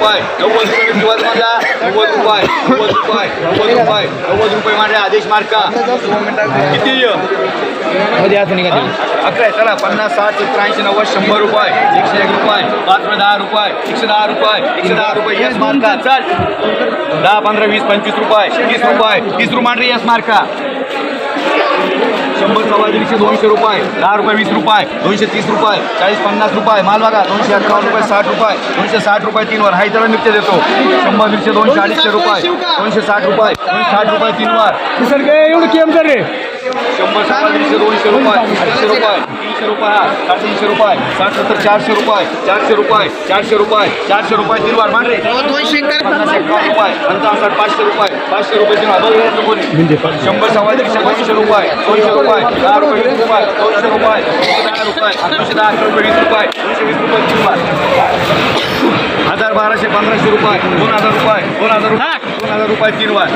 रुपये. नव्वद रुपये दिवस माझा नव्वद रुपये. नव्वद रुपये. नव्वद रुपये. नव्वद रुपये माझे आदेश मार्का. किती अकरा चला पन्नास साठ सत्तर ऐंशी नव्वद शंभर रुपये. एकशे एक रुपये. पाच रुपये दहा रुपये. एकशे दहा रुपये. एकशे दहा रुपये यस मार्का चल. दहा पंधरा वीस पंचवीस रुपये. तीस रुपये. तीस रुपये यस मार्का शंभर सव्वा दीडशे दोनशे रुपये दहा रुपये वीस रुपये दोनशे तीस रुपये चाळीस पन्नास रुपये माल बघा दोनशे अठ्ठावन्न रुपये साठ रुपये दोनशे साठ रुपये तीनवर हाय त्याला नित्य देतो. शंभर दीडशे दोनशे अडीचशे रुपये दोनशे साठ रुपये दोनशे साठ रुपये तीनवर एवढं केम कर रे. शंभर सव्वा दीडशे दोनशे रुपये अडीचशे रुपये. तीनशे रुपये साडेतीनशे रुपये साठ सत्तर चारशे रुपये चारशे रुपये चारशे रुपये चारशे रुपये तीनवर मान रे पन्नास एकावन्न रुपये. पंचावन्न पाचशे रुपये पाचशे रुपये याचं कोणी? शंभर सव्वा दीडशे दोनशे रुपये दोनशे रुपये दहा रुपये वीस रुपये दोनशे रुपये दोनशे दहा रुपये दोनशे दहा अकरा रुपये वीस रुपये दोनशे वीस रुपये तीन हजार बाराशे पंधराशे रुपये दोन हजार रुपये दोन हजार रुपये दोन हजार रुपये तीन वार.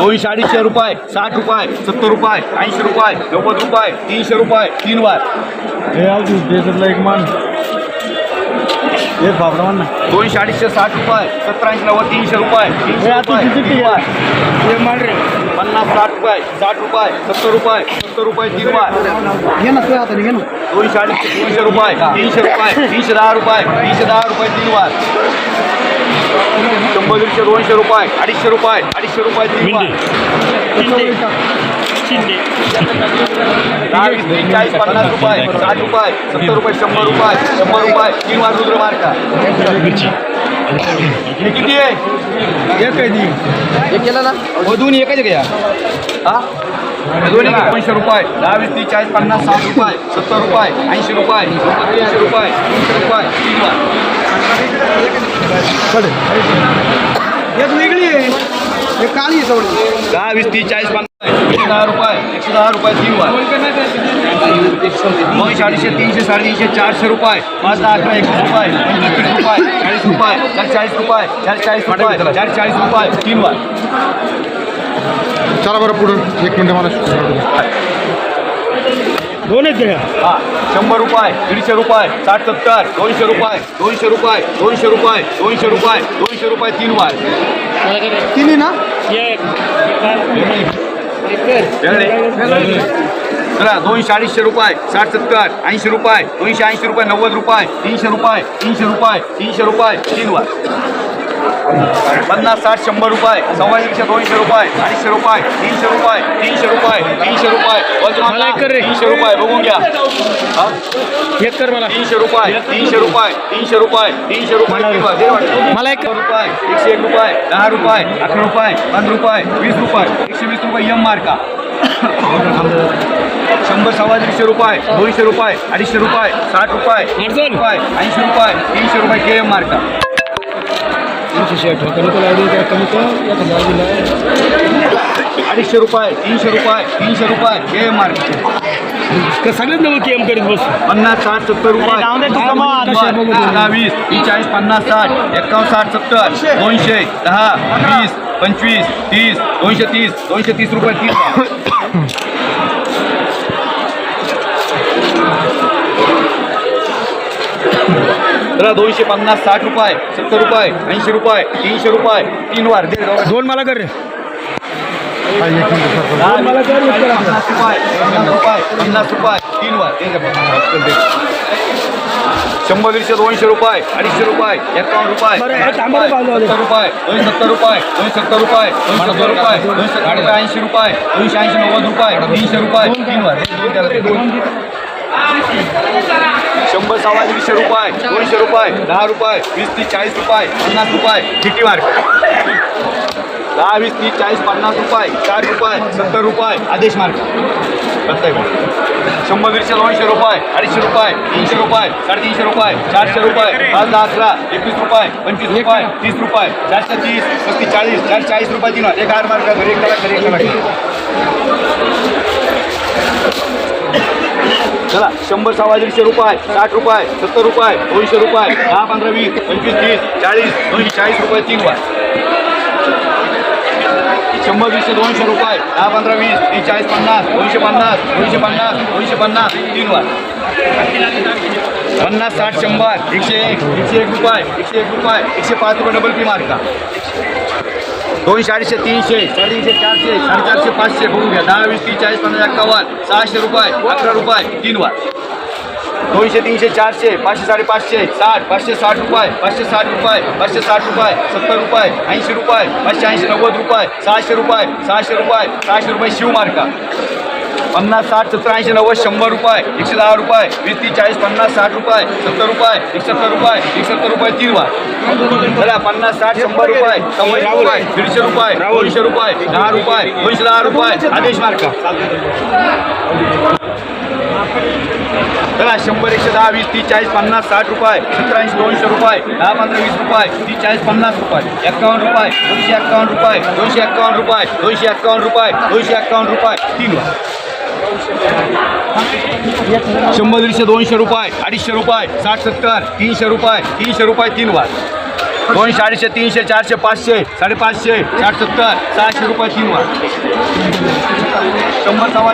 दोनशे अडीचशे रुपये साठ रुपये सत्तर रुपये ऐंशी रुपये नव्वद रुपये तीनशे रुपये तीन वार. एक मान. एक बाबरा मान. दोनशे अडीचशे साठ रुपये सत्तर ऐंशी नव्वद तीनशे रुपये तीनशे हे रुपये तीन वार. हे मान रे पन्नास साठ रुपये साठ रुपये सत्तर रुपये सत्तर रुपये तीन वार. घे ना तुझ्या हाताने घे ना. दोनशे अडीचशे तीनशे रुपये तीनशे रुपये तीनशे दहा रुपये तीनशे दहा रुपये तीन वार. शंभर दीडशे दोनशे रुपये अडीचशे रुपये अडीचशे रुपये चाळीस पन्नास रुपये साठ रुपये सत्तर रुपये शंभर रुपये शंभर रुपये तीन रुद्र मार्का हे किती आहे? एक आहे ती. हे केलं ना? मधून एकच घ्या हा? दोन्ही दोनशे रुपये. दहा वीस तीस चाळीस पन्नास साठ रुपये. सत्तर रुपये. ऐंशी रुपये. तीनशे रुपये. तीनशे रुपये. एक वेगळी आहे. एक काळी आहे सवडी दहा वीस तीस चाळीस पन्नास. एकशे दहा रुपये. एकशे दहा रुपये तीन वार. दोनशे अडीचशे तीनशे साडेतीनशे चारशे रुपये. पाच दहा अकरा एकवीस रुपये. पंचवीस रुपये. चाळीस रुपये चार चाळीस रुपये चार चाळीस रुपये चार चाळीस रुपये तीन वार चला बरं पुढं एक मिनटं मला दोन आहेत घ्या हा शंभर रुपये दीडशे रुपये साठ सत्तर दोनशे रुपये दोनशे रुपये दोनशे रुपये दोनशे रुपये दोनशे रुपये तीन वार तिन्ही ना? चला दोनशे अडीचशे रुपये साठ सत्तर ऐंशी रुपये दोनशे ऐंशी रुपये नव्वद रुपये तीनशे रुपये तीनशे रुपये तीनशे रुपये तीन वार पन्नास साठ शंभर रुपये सव्वा दीडशे दोनशे रुपये अडीचशे रुपये तीनशे रुपये तीनशे रुपये तीनशे रुपये. तीनशे रुपये बघून घ्या हा? मला तीनशे रुपये तीनशे रुपये तीनशे रुपये तीनशे रुपये. मला एक रुपये एकशे एक रुपये दहा रुपये अकरा रुपये पंधरा रुपये वीस रुपये एकशे वीस रुपये यम मार्का शंभर सव्वा दीडशे रुपये दोनशे रुपये अडीचशे रुपये साठ रुपये. रुपये ऐंशी रुपये तीनशे रुपये के एम मार्का अडीचशे रुपये तीनशे रुपये तीनशे रुपये के एम मार्का. का सगळ्यात नवं केम करीत बस? पन्नास साठ सत्तर रुपये. वीस तीस चाळीस पन्नास साठ एकावन्न साठ सत्तर दोनशे. दहा वीस पंचवीस तीस दोनशे तीस दोनशे तीस रुपये तीस जरा दोनशे पन्नास साठ रुपये सत्तर रुपये ऐंशी रुपये तीनशे रुपये तीन वार दे जाऊ. दोन मला कर रे पन्नास रुपये पन्नास रुपये तीन वार. शंभर दीडशे दोनशे रुपये अडीचशे रुपये एकावन्न रुपये हे. सत्तर रुपये दोनशे सत्तर रुपये दोनशे सत्तर रुपये दोनशे सत्तर रुपये दोनशे सत्तर ऐंशी रुपये दोनशे ऐंशी नव्वद रुपये तीनशे रुपये तीन वार दोन त्याला दोन. शंभर सव्वा दीडशे रुपये दोनशे रुपये दहा रुपये वीस तीस चाळीस रुपये पन्नास रुपये किती मार्क दहा वीस तीस चाळीस पन्नास रुपये चार रुपये सत्तर रुपये आदेश मार्क बघताय बघ. शंभर दीडशे दोनशे रुपये अडीचशे रुपये तीनशे रुपये साडेतीनशे रुपये चारशे रुपये पाच दहा अकरा एकवीस रुपये पंचवीस रुपये तीस रुपये चारशे तीस पस्तीस चाळीस चारशे चाळीस रुपये तीन एक आठ मार्क घरी एक घरी एक चला शंभर सव्वा दीडशे रुपये साठ रुपये सत्तर रुपये दोनशे रुपये दहा पंधरा वीस पंचवीस तीस चाळीस दोनशे चाळीस रुपये तीन वाय शंभर वीसशे दोनशे रुपये दहा पंधरा वीस तीन चाळीस पन्नास दोनशे पन्नास दोनशे पन्नास दोनशे पन्नास तीन वाय पन्नास साठ शंभर एकशे एक एकशे एक रुपये एकशे एक रुपये एकशे पाच रुपये डबल पी मार्का दोनशे अडीचशे तीनशे साडेतीनशे चारशे साडेचारशे पाचशे बघून घ्या. दहा वीस तीस चाळीस पन्नास एक्कावन्न सहाशे रुपये अकरा रुपये तीन वार. दोनशे तीनशे चारशे पाचशे साडेपाचशे साठ पाचशे साठ रुपये पाचशे साठ रुपये पाचशे साठ रुपये सत्तर रुपये ऐंशी रुपये पाचशे ऐंशी नव्वद रुपये सहाशे रुपये सहाशे रुपये सहाशे रुपये शिवमार्का पन्नास साठ सत्तर ऐंशी नव्वद शंभर रुपये एकशे दहा रुपये वीस तीस चाळीस पन्नास साठ रुपये सत्तर रुपये एकसत्तर रुपये एकसत्तर रुपये तीन वार. चला पन्नास साठ शंभर रुपये सव्वाशे रुपये दीडशे रुपये दोनशे रुपये दहा रुपये दोनशे दहा रुपये आदेश मार्का. चला शंभर एकशे दहा वीस तीस चाळीस पन्नास साठ रुपये सत्तर ऐंशी दोनशे रुपये दहा पंधरा वीस रुपये तीस चाळीस पन्नास रुपये एक्कावन्न रुपये दोनशे एक्कावन्न रुपये दोनशे एक्कावन्न रुपये दोनशे एक्कावन्न रुपये दोनशे एक्कावन्न रुपये तीन वार. शंभर दीडशे दोनशे रुपये अडीचशे रुपये साठ सत्तर तीनशे रुपये तीनशे रुपये तीन वार. दोनशे अडीचशे तीनशे चारशे पाचशे साडेपाचशे साठ सत्तर सहाशे रुपये तीन वार. शंभर सव्वा